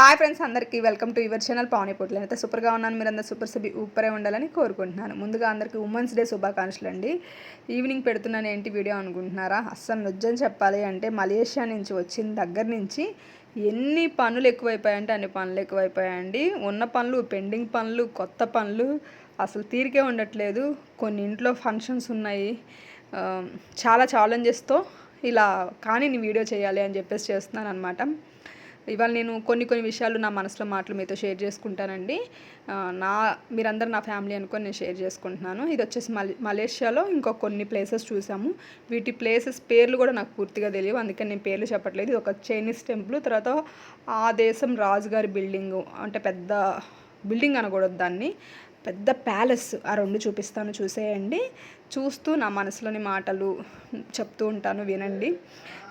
Hi friends అందరికీ welcome to your channel Pavani Potlu. అయితే సూపర్గా ఉన్నాను. మీరు అందరూ సూపర్ సబి ఊపరే ఉండాలని కోరుకుంటున్నాను. ముందుగా అందరికీ ఉమెన్స్ డే శుభాకాంక్షలు అండి. ఈవినింగ్ పెడుతున్నాను ఏంటి వీడియో అనుకుంటున్నారా? అస్సలు నిజం చెప్పాలి అంటే మలేషియా నుంచి వచ్చిన దగ్గర నుంచి ఎన్ని పనులు ఎక్కువైపోయాయంటే అన్ని పనులు ఎక్కువైపోయాయండి. ఉన్న పనులు పెండింగ్ పనులు కొత్త పనులు అసలు తీరికే ఉండట్లేదు. కొన్ని ఇంట్లో ఫంక్షన్స్ ఉన్నాయి. చాలా ఛాలెంజెస్తో ఇలా కానీ నేను వీడియో చేయాలి అని చెప్పేసి చేస్తున్నాను అనమాట ఇవాళ నేను కొన్ని కొన్ని విషయాలు నా మనసులో మాటలు మీతో షేర్ చేసుకుంటానండి. నా మీరందరూ నా ఫ్యామిలీ అనుకొని నేను షేర్ చేసుకుంటున్నాను. ఇది వచ్చేసి మలే మలేషియాలో ఇంకో కొన్ని ప్లేసెస్ చూసాము. వీటి ప్లేసెస్ పేర్లు కూడా నాకు పూర్తిగా తెలియవు. అందుకని నేను పేర్లు చెప్పట్లేదు. ఇది ఒక చైనీస్ టెంపుల్. తర్వాత ఆ దేశం రాజుగారి బిల్డింగ్ అంటే పెద్ద బిల్డింగ్ అనకూడదు దాన్ని. పెద్ద ప్యాలెస్. ఆ రెండు చూపిస్తాను చూసేయండి. చూస్తూ నా మనసులోని మాటలు చెప్తూ ఉంటాను వినండి.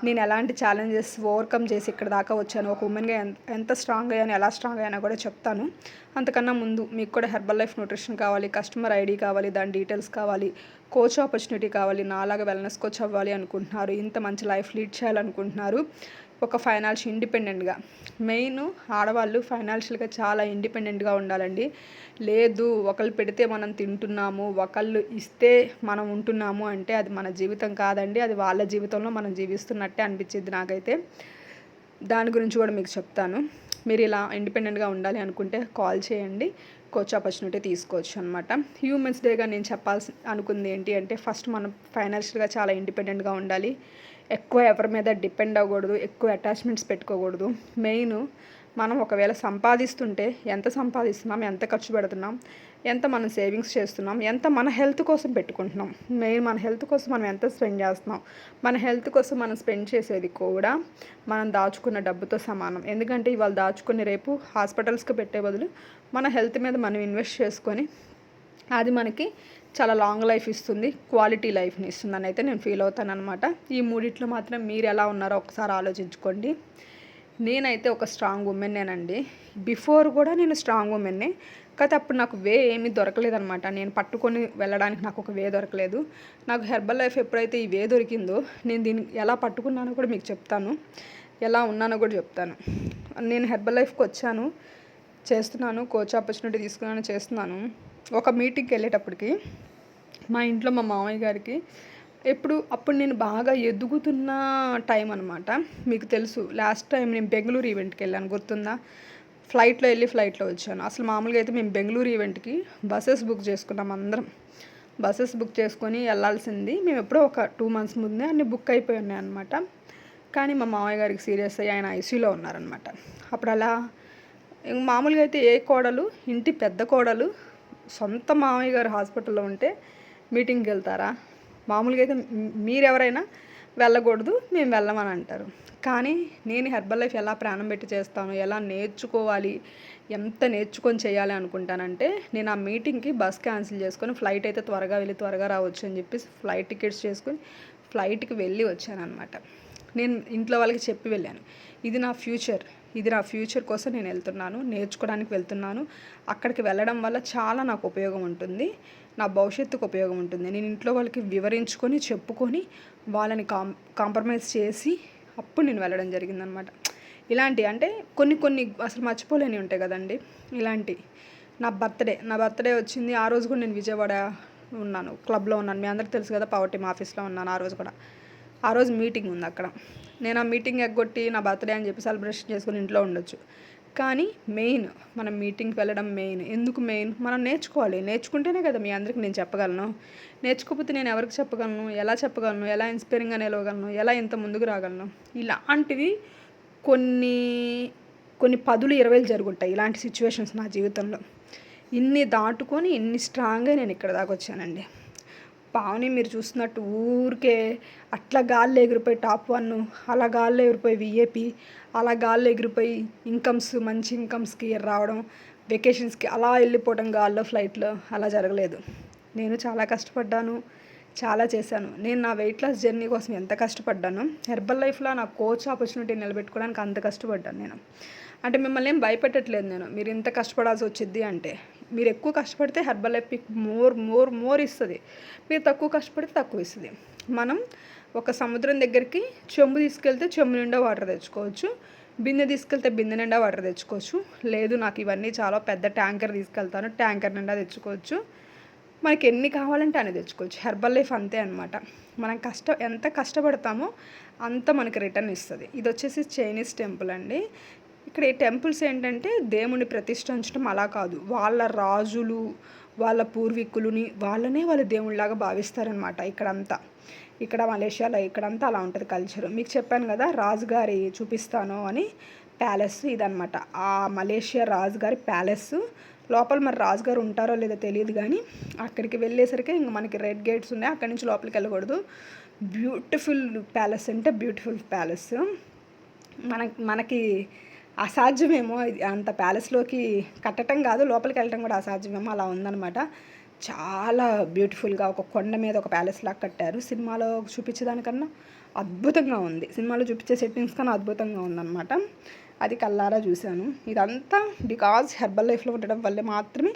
నేను ఎలాంటి ఛాలెంజెస్ ఓవర్కమ్ చేసి ఇక్కడ దాకా వచ్చాను? ఒక ఉమెన్గా ఎంత స్ట్రాంగ్ అయ్యాను? ఎలా స్ట్రాంగ్ అయ్యానో కూడా చెప్తాను. అంతకన్నా ముందు మీకు కూడా హెర్బల్ లైఫ్ న్యూట్రిషన్ కావాలి కస్టమర్ ఐడి కావాలి దాని డీటెయిల్స్ కావాలి కోచ్ ఆపర్చునిటీ కావాలి నాలాగా వెల్నెస్ కోచ్ అవ్వాలి అనుకుంటున్నారు. ఇంత మంచి లైఫ్ లీడ్ చేయాలనుకుంటున్నారు. ఒక ఫైనాన్షియల్ ఇండిపెండెంట్గా మెయిన్ ఆడవాళ్ళు ఫైనాన్షియల్గా చాలా ఇండిపెండెంట్గా ఉండాలండి. లేదు ఒకళ్ళు పెడితే మనం తింటున్నాము ఒకళ్ళు ఇస్తే మనం ఉంటున్నాము అంటే అది మన జీవితం కాదండి. అది వాళ్ళ జీవితంలో మనం జీవిస్తున్నట్టే అనిపించింది నాకైతే. దాని గురించి కూడా మీకు చెప్తాను. మీరు ఇలా ఇండిపెండెంట్గా ఉండాలి అనుకుంటే కాల్ చేయండి. కోచ్ ఆపర్చునిటీ తీసుకోవచ్చు అనమాట హ్యూమన్స్ డేగా నేను చెప్పాల్సి అనుకుంది ఏంటి అంటే ఫస్ట్ మనం ఫైనాన్షియల్గా చాలా ఇండిపెండెంట్గా ఉండాలి. ఎక్కువ ఎవరి మీద డిపెండ్ అవ్వకూడదు ఎక్కువ అటాచ్మెంట్స్ పెట్టుకోకూడదు. మెయిన్ మనం ఒకవేళ సంపాదిస్తుంటే ఎంత సంపాదిస్తున్నాం ఎంత ఖర్చు పెడుతున్నాం ఎంత మనం సేవింగ్స్ చేస్తున్నాం ఎంత మన హెల్త్ కోసం పెట్టుకుంటున్నాం. మెయిన్ మన హెల్త్ కోసం మనం ఎంత స్పెండ్ చేస్తున్నాం మన హెల్త్ కోసం మనం స్పెండ్ చేసేది కూడా మనం దాచుకున్న డబ్బుతో సమానం. ఎందుకంటే ఇవాళ దాచుకుని రేపు హాస్పిటల్స్కి పెట్టే బదులు మన హెల్త్ మీద మనం ఇన్వెస్ట్ చేసుకొని అది మనకి చాలా లాంగ్ లైఫ్ ఇస్తుంది క్వాలిటీ లైఫ్ని ఇస్తుంది అని అయితే నేను ఫీల్ అవుతాను అనమాట ఈ మూడిట్లో మాత్రం మీరు ఎలా ఉన్నారో ఒకసారి ఆలోచించుకోండి. నేనైతే ఒక స్ట్రాంగ్ ఉమెన్నేనండి. బిఫోర్ కూడా నేను స్ట్రాంగ్ ఉమెన్నే. కాకపోతే అప్పుడు నాకు వే ఏమీ దొరకలేదనమాట నేను పట్టుకొని వెళ్ళడానికి నాకు ఒక వే దొరకలేదు. నాకు హెర్బల్ లైఫ్ ఎప్పుడైతే ఈ వే దొరికిందో నేను దీన్ని ఎలా పట్టుకున్నానో కూడా మీకు చెప్తాను. ఎలా ఉన్నానో కూడా చెప్తాను. నేను హెర్బల్ లైఫ్కి వచ్చాను. చేస్తున్నాను. కోచ్ ఆపర్చునిటీ తీసుకున్నాను. చేస్తున్నాను. ఒక మీటింగ్కి వెళ్ళేటప్పటికి మా ఇంట్లో మా మామయ్య గారికి ఎప్పుడు అప్పుడు నేను బాగా ఎదుగుతున్న టైం అనమాట మీకు తెలుసు లాస్ట్ టైం నేను బెంగళూరు ఈవెంట్కి వెళ్ళాను గుర్తుందా? ఫ్లైట్లో వెళ్ళి ఫ్లైట్లో వచ్చాను. అసలు మామూలుగా అయితే మేము బెంగళూరు ఈవెంట్కి బస్సెస్ బుక్ చేసుకున్నాం అందరం. బస్సెస్ బుక్ చేసుకొని వెళ్ళాల్సింది మేము ఎప్పుడో ఒక టూ మంత్స్ ముందే అన్ని బుక్ అయిపోయి ఉన్నాయి అనమాట కానీ మా మామయ్య గారికి సీరియస్ అయ్యి ఆయన ఐసీయూలో ఉన్నారనమాట అప్పుడు అలా మామూలుగా అయితే ఏ కోడలు ఇంటి పెద్ద కోడలు సొంత మామయ్య గారు హాస్పిటల్లో ఉంటే మీటింగ్కి వెళ్తారా? మామూలుగా అయితే మీరెవరైనా వెళ్ళకూడదు మేము వెళ్ళమని అంటారు. కానీ నేను హెర్బల్ లైఫ్ ఎలా ప్రాణం పెట్టి చేస్తాను ఎలా నేర్చుకోవాలి ఎంత నేర్చుకొని చేయాలి అనుకుంటానంటే నేను ఆ మీటింగ్కి బస్ క్యాన్సిల్ చేసుకొని ఫ్లైట్ అయితే త్వరగా వెళ్ళి త్వరగా రావచ్చు అని చెప్పేసి ఫ్లైట్ టికెట్స్ చేసుకొని ఫ్లైట్కి వెళ్ళి వచ్చాను అనమాట నేను ఇంట్లో వాళ్ళకి చెప్పి వెళ్ళాను. ఇది నా ఫ్యూచర్. ఇది నా ఫ్యూచర్ కోసం నేను వెళ్తున్నాను. నేర్చుకోవడానికి వెళ్తున్నాను. అక్కడికి వెళ్ళడం వల్ల చాలా నాకు ఉపయోగం ఉంటుంది. నా భవిష్యత్తుకు ఉపయోగం ఉంటుంది. నేను ఇంట్లో వాళ్ళకి వివరించుకొని చెప్పుకొని వాళ్ళని కాం కాంప్రమైజ్ చేసి అప్పుడు నేను వెళ్ళడం జరిగిందనమాట. ఇలాంటి అంటే కొన్ని కొన్ని అసలు మర్చిపోలేని ఉంటాయి కదండి. ఇలాంటి నా బర్త్డే నా బర్త్డే వచ్చింది. ఆ రోజు కూడా నేను విజయవాడ ఉన్నాను. క్లబ్లో ఉన్నాను. మీ అందరికి తెలుసు కదా పవర్ టీమ్ ఆఫీస్లో ఉన్నాను ఆ రోజు కూడా. ఆ రోజు మీటింగ్ ఉంది అక్కడ. నేను ఆ మీటింగ్ ఎగ్గొట్టి నా బర్త్డే అని చెప్పి సెలబ్రేషన్ చేసుకుని ఇంట్లో ఉండొచ్చు. కానీ మెయిన్ మనం మీటింగ్కి వెళ్ళడం మెయిన్. ఎందుకు మెయిన్? మనం నేర్చుకోవాలి. నేర్చుకుంటేనే కదా మీ అందరికి నేను చెప్పగలను. నేర్చుకోకపోతే నేను ఎవరికి చెప్పగలను? ఎలా చెప్పగలను? ఎలా ఇన్స్పైరింగ్గా నిలవగలను? ఎలా ఇంత ముందుకు రాగలను? ఇలాంటివి కొన్ని కొన్ని పదులు ఇరవైలు జరుగుంటాయి ఇలాంటి సిచ్యువేషన్స్ నా జీవితంలో. ఇన్ని దాటుకొని ఇన్ని స్ట్రాంగ్గా నేను ఇక్కడ దాకా వచ్చానండి. పావుని మీరు చూస్తున్నట్టు ఊరికే అట్లా గాల్లో ఎగిరిపోయి టాప్ వన్ అలా గాల్లో ఎగిరిపోయి విఏపి అలా గాల్లో ఎగిరిపోయి ఇన్కమ్స్ మంచి ఇన్కమ్స్కి రావడం వెకేషన్స్కి అలా వెళ్ళిపోవడం గాల్లో ఫ్లైట్లో అలా జరగలేదు. నేను చాలా కష్టపడ్డాను చాలా చేశాను. నేను నా వెయిట్ లాస్ జర్నీ కోసం ఎంత కష్టపడ్డాను హెర్బల్ లైఫ్లో నా కోచ్ ఆపర్చునిటీ నిలబెట్టుకోవడానికి అంత కష్టపడ్డాను నేను. అంటే మిమ్మల్ని ఏం భయపెట్టట్లేదు నేను. మీరు ఇంత కష్టపడాల్సి వచ్చింది అంటే మీరు ఎక్కువ కష్టపడితే హెర్బల్ లైఫ్ మీకు మోర్ మోర్ మోర్ ఇస్తుంది. మీరు తక్కువ కష్టపడితే తక్కువ ఇస్తుంది. మనం ఒక సముద్రం దగ్గరికి చెంబు తీసుకెళ్తే చెంబు నిండా వాటర్ తెచ్చుకోవచ్చు. బిందె తీసుకెళ్తే బిందె నిండా వాటర్ తెచ్చుకోవచ్చు. లేదు నాకు ఇవన్నీ చాలా పెద్ద ట్యాంకర్ తీసుకెళ్తాను. ట్యాంకర్ నిండా తెచ్చుకోవచ్చు. మనకి ఎన్ని కావాలంటే అన్ని తెచ్చుకోవచ్చు. హెర్బల్ లైఫ్ అంతే అనమాట మనం కష్ట ఎంత కష్టపడతామో అంత మనకి రిటర్న్ ఇస్తుంది. ఇది వచ్చేసి చైనీస్ టెంపుల్ అండి. ఇక్కడ ఈ టెంపుల్స్ ఏంటంటే దేవుని ప్రతిష్ఠించడం అలా కాదు. వాళ్ళ రాజులు వాళ్ళ పూర్వీకులని వాళ్ళనే వాళ్ళ దేవుళ్ళలాగా భావిస్తారనమాట ఇక్కడంతా. ఇక్కడ మలేషియాలో ఇక్కడంతా అలా ఉంటుంది కల్చర్ మీకు చెప్పాను కదా రాజుగారి చూపిస్తాను అని ప్యాలెస్ ఇదనమాట ఆ మలేషియా రాజుగారి ప్యాలెస్. లోపల మరి రాజుగారు ఉంటారో లేదో తెలియదు కానీ అక్కడికి వెళ్ళేసరికి ఇంక మనకి రెడ్ గేట్స్ ఉన్నాయి. అక్కడి నుంచి లోపలికి వెళ్ళకూడదు. బ్యూటిఫుల్ ప్యాలెస్ అంటే బ్యూటిఫుల్ ప్యాలెస్ మన మనకి అసాధ్యమేమో అంత ప్యాలెస్లోకి కట్టడం కాదు లోపలికి వెళ్ళటం కూడా అసాధ్యమేమో అలా ఉందన్నమాట. చాలా బ్యూటిఫుల్గా ఒక కొండ మీద ఒక ప్యాలెస్ లాగా కట్టారు. సినిమాలో చూపించేదానికన్నా అద్భుతంగా ఉంది. సినిమాలో చూపించే సెట్టింగ్స్ కన్నా అద్భుతంగా ఉందన్నమాట. అది కల్లారా చూశాను. ఇదంతా బికాజ్ హెర్బల్ లైఫ్లో ఉండడం వల్లే మాత్రమే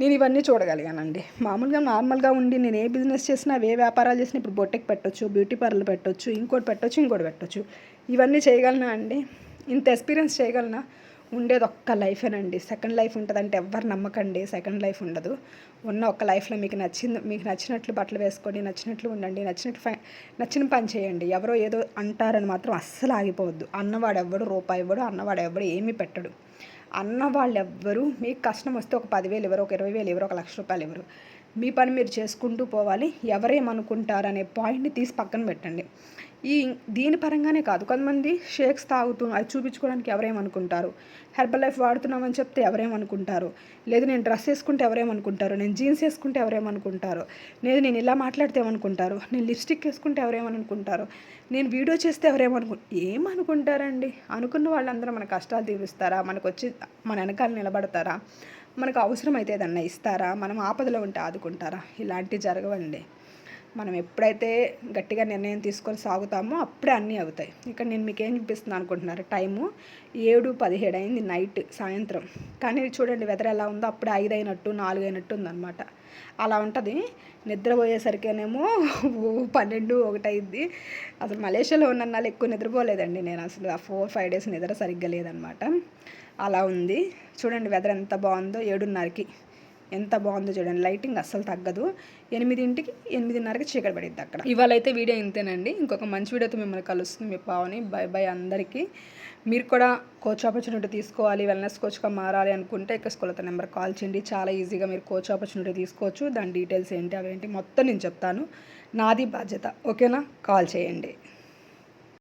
నేను ఇవన్నీ చూడగలిగానండి. మామూలుగా నార్మల్గా ఉండి నేను ఏ బిజినెస్ చేసినా ఏ వ్యాపారాలు చేసినా ఇప్పుడు బొట్టెకి పెట్టొచ్చు బ్యూటీ పార్లర్ పెట్టొచ్చు ఇంకోటి పెట్టొచ్చు ఇంకోటి పెట్టొచ్చు. ఇవన్నీ చేయగలనా అండి? ఇంత ఎక్స్పీరియన్స్ చేయగలనా? ఉండేది ఒక్క లైఫేనండి. సెకండ్ లైఫ్ ఉంటుందంటే ఎవ్వరు నమ్మకండి. సెకండ్ లైఫ్ ఉండదు. ఉన్న ఒక్క లైఫ్లో మీకు నచ్చింది మీకు నచ్చినట్లు బట్టలు వేసుకోండి నచ్చినట్లు ఉండండి నచ్చినట్లు నచ్చిన పని చేయండి. ఎవరో ఏదో అంటారని మాత్రం అస్సలు ఆగిపోవద్దు. అన్నవాడు ఎవ్వడు రూపాయి ఇవ్వడు అన్నవాడు ఎవ్వడు ఏమీ పెట్టడు. అన్న వాళ్ళు ఎవ్వరు మీకు కష్టం వస్తే ఒక పదివేలు ఇవ్వరు ఒక ఇరవై వేలు ఇవ్వరు ఒక లక్ష రూపాయలు ఇవ్వరు. మీ పని మీరు చేసుకుంటూ పోవాలి. ఎవరేమనుకుంటారనే పాయింట్ని తీసి పక్కన పెట్టండి. ఈ దీని పరంగానే కాదు. కొంతమంది షేక్స్ తాగుతూ అది చూపించుకోవడానికి ఎవరేమనుకుంటారు? హెర్బల్ లైఫ్ వాడుతున్నామని చెప్తే ఎవరేమనుకుంటారు? లేదు నేను డ్రెస్ వేసుకుంటే ఎవరేమనుకుంటారు? నేను జీన్స్ వేసుకుంటే ఎవరేమనుకుంటారు? లేదు నేను ఇలా మాట్లాడితే ఏమనుకుంటారు? నేను లిప్స్టిక్ వేసుకుంటే ఎవరేమనుకుంటారు? నేను వీడియో చేస్తే ఎవరేమనుకు? ఏమనుకుంటారండి? అనుకున్న వాళ్ళందరూ మన కష్టాలు తీరుస్తారా? మనకు వచ్చి మన వెనకాల నిలబడతారా? మనకు అవసరమైతే ఏదన్నా ఇస్తారా? మనం ఆపదలో ఉంటే ఆదుకుంటారా? ఇలాంటివి జరగవండి. మనం ఎప్పుడైతే గట్టిగా నిర్ణయం తీసుకొని సాగుతామో అప్పుడే అన్నీ అవుతాయి. ఇక్కడ నేను మీకు ఏం చూపిస్తున్నాను అనుకుంటున్నారు? టైము ఏడు పదిహేడు అయింది నైట్ సాయంత్రం. కానీ చూడండి వెదర్ ఎలా ఉందో అప్పుడే ఐదు అయినట్టు నాలుగు అయినట్టు ఉందన్నమాట. అలా ఉంటుంది. నిద్రపోయేసరికేనేమో పన్నెండు ఒకటి అయింది అసలు మలేషియాలో ఉన్న ఎక్కువ నిద్రపోలేదండి నేను. అసలు ఆ ఫోర్ ఫైవ్ డేస్ నిద్ర సరిగ్గా లేదనమాట అలా ఉంది. చూడండి వెదర్ ఎంత బాగుందో ఏడున్నరకి. ఎంత బాగుందో చూడండి. లైటింగ్ అస్సలు తగ్గదు. ఎనిమిదింటికి ఎనిమిదిన్నరకి చీకటి పడిద్ది అక్కడ. ఇవాళ అయితే వీడియో ఇంతేనండి. ఇంకొక మంచి వీడియోతో మిమ్మల్ని కలుస్తుంది మీ పావని. బై బై అందరికీ. మీరు కూడా కోచ్ ఆపర్చునిటీ తీసుకోవాలి వెల్నెస్ కోచ్గా మారాలి అనుకుంటే ఇక్కడ స్కూల్ నెంబర్ కాల్ చేయండి. చాలా ఈజీగా మీరు కోచ్ ఆపర్చునిటీ తీసుకోవచ్చు. దాని డీటెయిల్స్ ఏంటి అవేంటి మొత్తం నేను చెప్తాను. నాది బాధ్యత. ఓకేనా? కాల్ చేయండి.